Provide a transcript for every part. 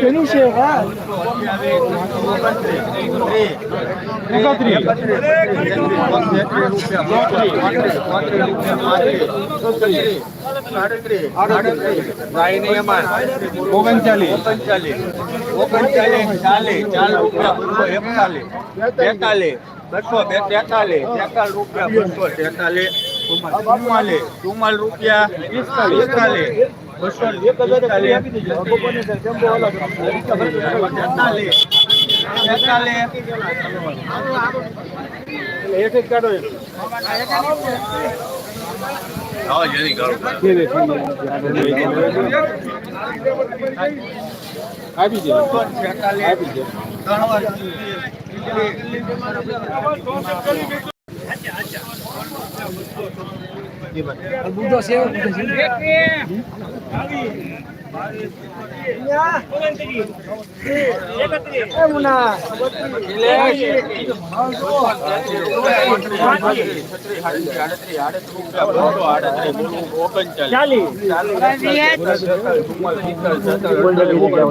પેલું છે ઓગણચાલીસ. ઓગણચાલીસ ચાલીસ ચાલીસ રૂપિયા એકતાલીસ એકતાલીસ. બસો બે તેતાલીસ તેતાલીસ રૂપિયા, બસો તેતાલીસ ચુમ્માલીસ ચુમ્માલીસ રૂપિયા એકતાલીસ બસો તેતાલીસ એક એક કાઢો આવો દે આપી દે ત્રણ વાર બુધો છે બુધો છે એ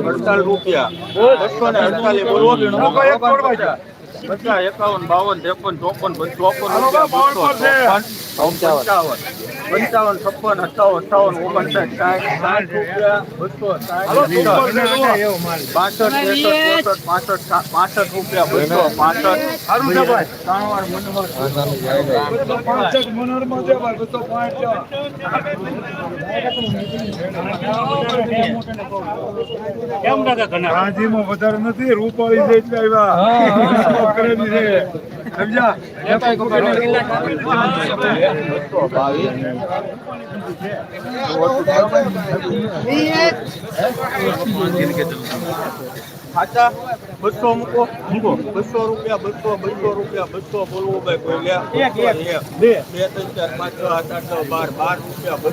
અડતાલીસ પચાસ એકાવન બાવન ત્રેપન ચોપન ચોપન રૂપિયા હાજીમાં વધારે નથી રૂપાળી છે સમજ્યા ખાતા બસો મૂકો. મૂકો. બસો રૂપિયા બસો બસો રૂપિયા બસો બોલવું ભાઈ કોઈ લે. એક બે. બે ત્રણ ચાર પાંચ છ આઠ આઠ નવ બાર બાર રૂપિયા બસો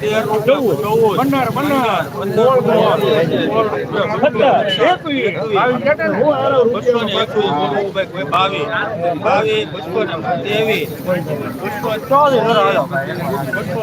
તેર ચૌદ. ચૌદ. પંદર પંદર. બસો ને? એકવીસ બોલવું ભાઈ કોઈ બાવીસ. બાવીસ બસો ને ત્રેવીસ. બસો ચોવીસ. બસો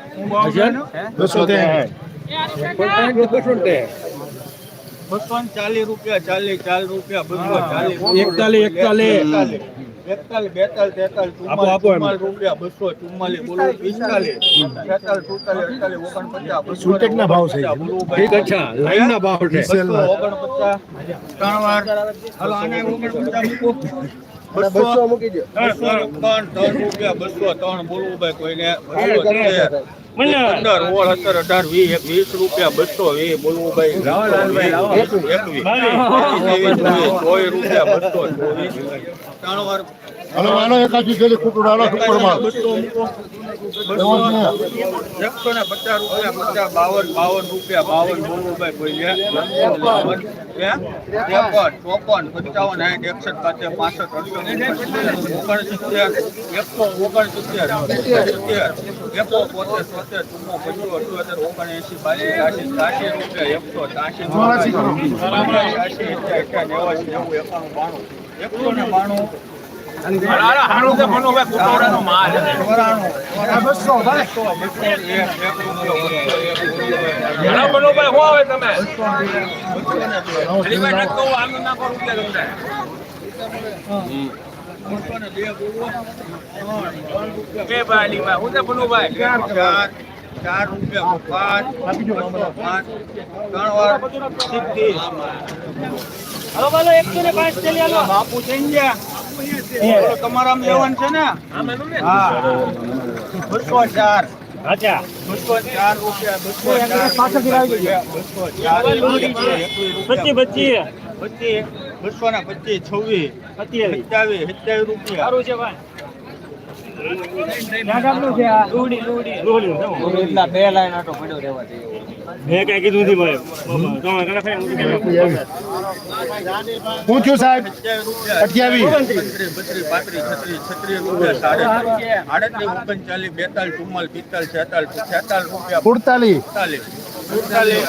બસો ચાલીસ રૂપિયા ચાલીસ ચાલીસ રૂપિયા બસો ચાલીસ. એકતાલીસ, એકતાલીસ. એકતાલીસ બેતાલીસ તેતાલીસ આપો, આપો એમ. ચુમ્માલીસ રૂપિયા બસો ચુમ્માલીસ બોલો પિસ્તાલીસ. તેતાલીસ સુડતાલીસ અડતાલીસ ઓગણપચાસ બસો સુટેકના ભાવ છે. ઠીક અચ્છા લાઈન ના ભાવ છે. ઓગણપચાસ. ત્રણ વાર. હાલો આને ઓગણપચાસ મૂકો. બસો મૂકી દો. બસો ત્રણ ત્રણ રૂપિયા બસો ત્રણ બોલવું ભાઈ કોઈને. પંદર ઓળ સત્તર અઢાર વીસ વીસ રૂપિયા બસો વીસ બોલવું ભાઈ. એકવીસ એકવીસ ચોવીસ રૂપિયા બસો ચોવીસ. ત્રણ વાર હાલો આનો એકાદી કુકડો એકસો ને પચાસ રૂપિયા પચાસ બાવન બાવન રૂપિયા બાવન બોલવું ભાઈ કોઈ લે બાવન હે? ત્રેપન ચોપન પંચાવન સાઠ એકસઠ પાસઠ પાસઠ અડસઠ ઓગણસિત્તેર એકસો ઓગણસિત્તેર સિત્તેર એકસો પોતે સોતેર ચુમ્મો પંચો અઠ્યોતેર ઓગણએંસી બાસી ત્યાસી ત્યાસી રૂપિયા એકસો નેવાસી નેવું એકાણું બાણું એકસો ને બાણું ભાઈ ચાર ચાર. રૂપિયા પાંચ પાંચ ત્રણ વાર સિત્તીસ બાપુ થઈ ગયા. તમારા લેવાનું છે ને? હા બસો ચાર. બસો ચાર રૂપિયા બસો ચાર રૂપિયા બસો ચાર. બચ્ચી બચ્ચી. પચીસ બસો ના પચીસ છવ્વીસ સત્યાવીસ. સત્યાવીસ રૂપિયા. સારું છે છું સાહેબ? અઠ્યાવીસ. અડતાલીસ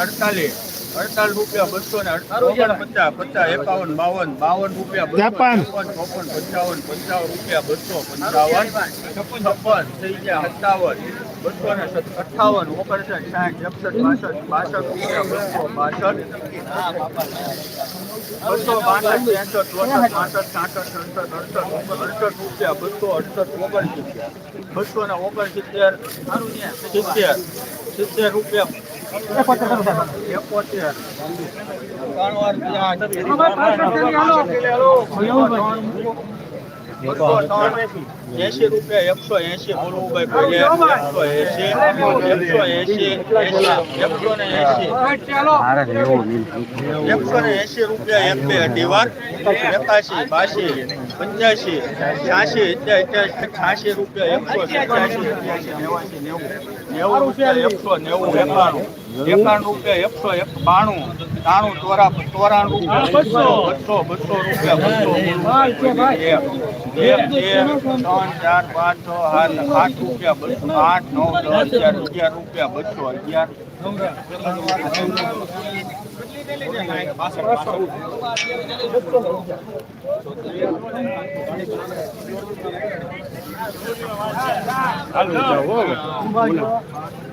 અડતાલીસ. અડતાલીસ રૂપિયા બસો ને ઓગણપચાસ પચાસ એકાવન બાવન બાવન રૂપિયા ત્રેપન. ચોપન પંચાવન પંચાવન રૂપિયા બસો પંચાવન. છપ્પન છપ્પન થઈ ગયા સત્તાવન. બસો ને અઠાવન અઠ્ઠાવન ઓગણસાઠ સાઠ એકસઠ બાસઠ બાસઠ રૂપિયા બસો બાસઠ. બસો બાસઠ ત્રેસઠ ચોસઠ પાંસઠ સાસઠ સડસઠ અડસઠ ઓગણ અડસઠ રૂપિયા બસો અડસઠ ઓગણસિત્તેર. બસો ને ઓગણસિત્તેર સિત્તેર સિત્તેર રૂપિયા સિત્તેર સિત્તેર વાર એસી રૂપિયા એકસો એસી બોલવું ભાઈ પહેલે એકસો એસી એકસો એસી એકસો ને એસી એકસો ને રૂપિયા એક બે અઢી વાર એકાશી બાસી પંચ્યાસી છ્યાસી રૂપિયા એકસો સત્યાસી નેવું રૂપિયા એકસો નેવું એકાણું એકાણું રૂપિયા એકસો એક બાણું ત્રાણું ચોરા ચોરાણું રૂપિયા બસો. બસો બસો રૂપિયા બસો. એક બે ત્રણ ચાર પાંચ છ આઠ આઠ રૂપિયા બસો આઠ નવ દસ અગિયાર અગિયાર રૂપિયા બસો અગિયાર.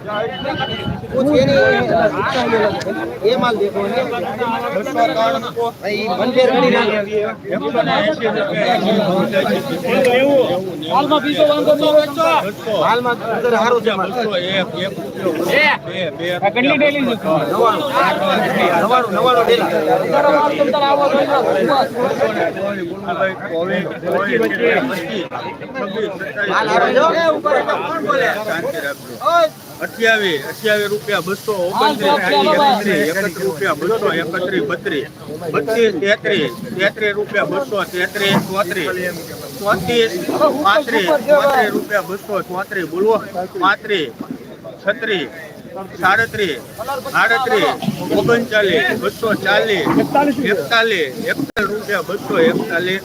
સમાચાર આ રીતે મેં દસ રૂપિયા ઉપરમાં પંદર રૂપિયા એકસો પંચાણું અઠ્યાવીસ અઠ્યાવીસ રૂપિયા બસો ઓગણત્રીસ એકત્રીસ રૂપિયા બસો એકત્રીસ બત્રીસ. બત્રીસ તેત્રીસ તેત્રીસ રૂપિયા બસો તેત્રીસ ચોત્રીસ. ચોત્રીસ પાંત્રીસ પાંત્રીસ રૂપિયા બસો ચોત્રીસ. બોલવો પાંત્રીસ છત્રીસ. સાડત્રીસ આડત્રીસ ઓગણચાલીસ બસો ચાલીસ એકતાલીસ એકતાલીસ રૂપિયા બસો એકતાલીસ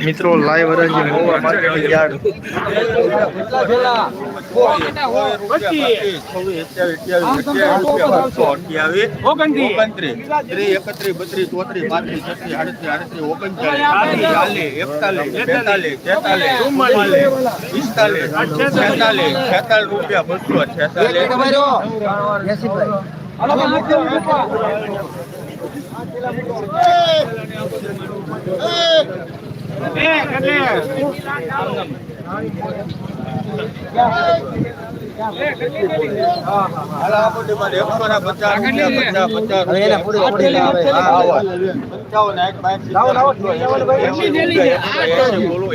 મિત્રો લાઈવ હરાજી મોવા માર્કેટ યાર્ડ રૂપિયા બસો છેતાલીસ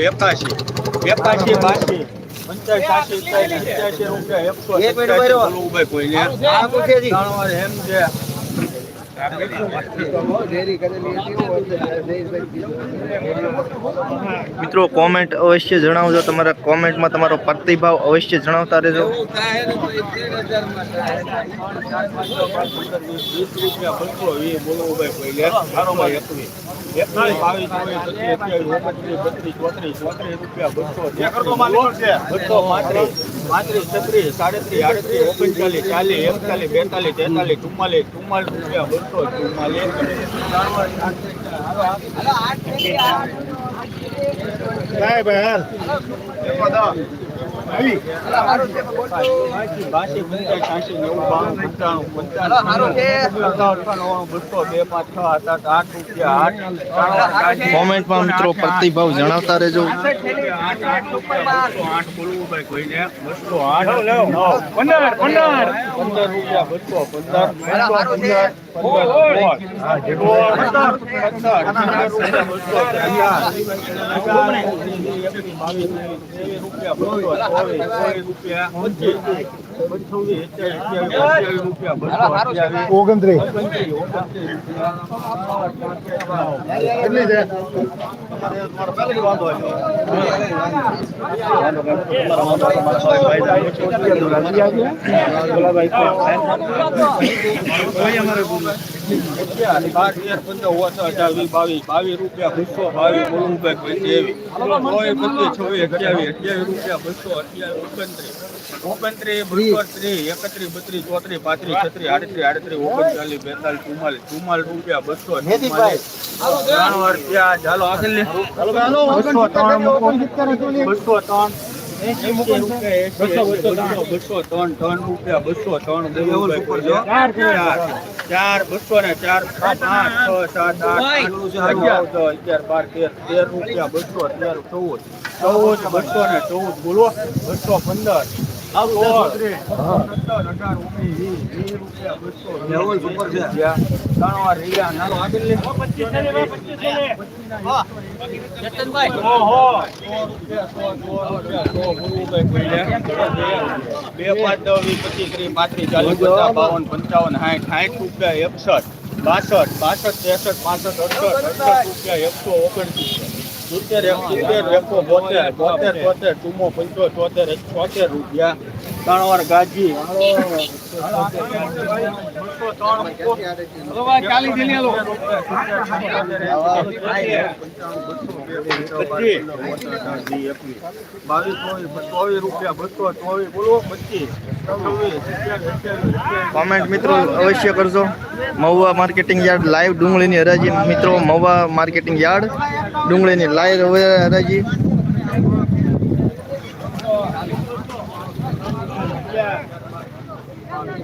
એકાશી એકાશી પંચાસી પંચ્યાસી રૂપિયા એકસો એક મિનિટ ઊભા રહો. બોલવું આ પૂછે જી. ત્રણ વાર એમ છે મિત્રો કોમેન્ટ અવશ્ય જણાવજો. તમારા કોમેન્ટમાં તમારો પ્રતિભાવ અવશ્ય જણાવતા રહેજો. બસો પાંત્રીસ છત્રીસ સાડત્રીસ આડત્રીસ ઓગણચાલીસ ચાલીસ એકતાલીસ બેતાલીસ તેતાલીસ ચુમ્માલીસ ચુમ્માલીસ રૂપિયા બસો ચુમ્માલીસ. સાહેબ કોમેન્ટમાં મિત્રો પ્રતિભાવ જણાવતા રહેજો બસો આઠ પંદર પંદર પંદર રૂપિયા બસો પંદર રૂપિયા ચોવીસ ચોવીસ રૂપિયા બાર તેર પંદર ઓછા અઢાર વીસ બાવીસ બાવીસ રૂપિયા બસો બાવીસ અઠ્યાવીસ રૂપિયા બસો અઠ્યાવીસ ચાલો બસો ત્રણ ચાર બસો ને ચાર પાંચ છ સાત આઠ અગિયાર અગિયાર બાર તેર તેર રૂપિયા બસો તેર ચૌદ ચૌદ બસો ને ચૌદ બોલો બસો પંદર બે પાંચ દસ વીસ પચીસ ત્રીસ પાંત્રીસ ચાલીસ પચાસ બાવન પંચાવન સાઠ સાઠ રૂપિયા એકસઠ બાસઠ બાસઠ ત્રેસઠ પાસઠ અડસઠ અડસઠ રૂપિયા એકસો ઓગણત્રીસ સિત્તેર સિત્તેર એકસો બોતેર બોતેર બોતેર ચુમ્મો પંચો ચોતેર છોતેર રૂપિયા. ત્રણ વાર ગાજી. કોમેન્ટ મિત્રો, અવશ્ય કરજો. મહુવા માર્કેટિંગ યાર્ડ લાઈવ ડુંગળીની હરાજી. મિત્રો, મહુવા માર્કેટિંગ યાર્ડ ડુંગળીની લાઈવ હરાજી ચોત્રીસ રૂપિયા ચાલીસ રૂપિયા બસો એકતાલીસ બસો એકતાલીસ બેતાલીસ તેતાલીસ તેતાલીસ ચુમ્માલીસ પિસ્તાલીસ તેતાલીસ અડતાલીસ અડતાલીસ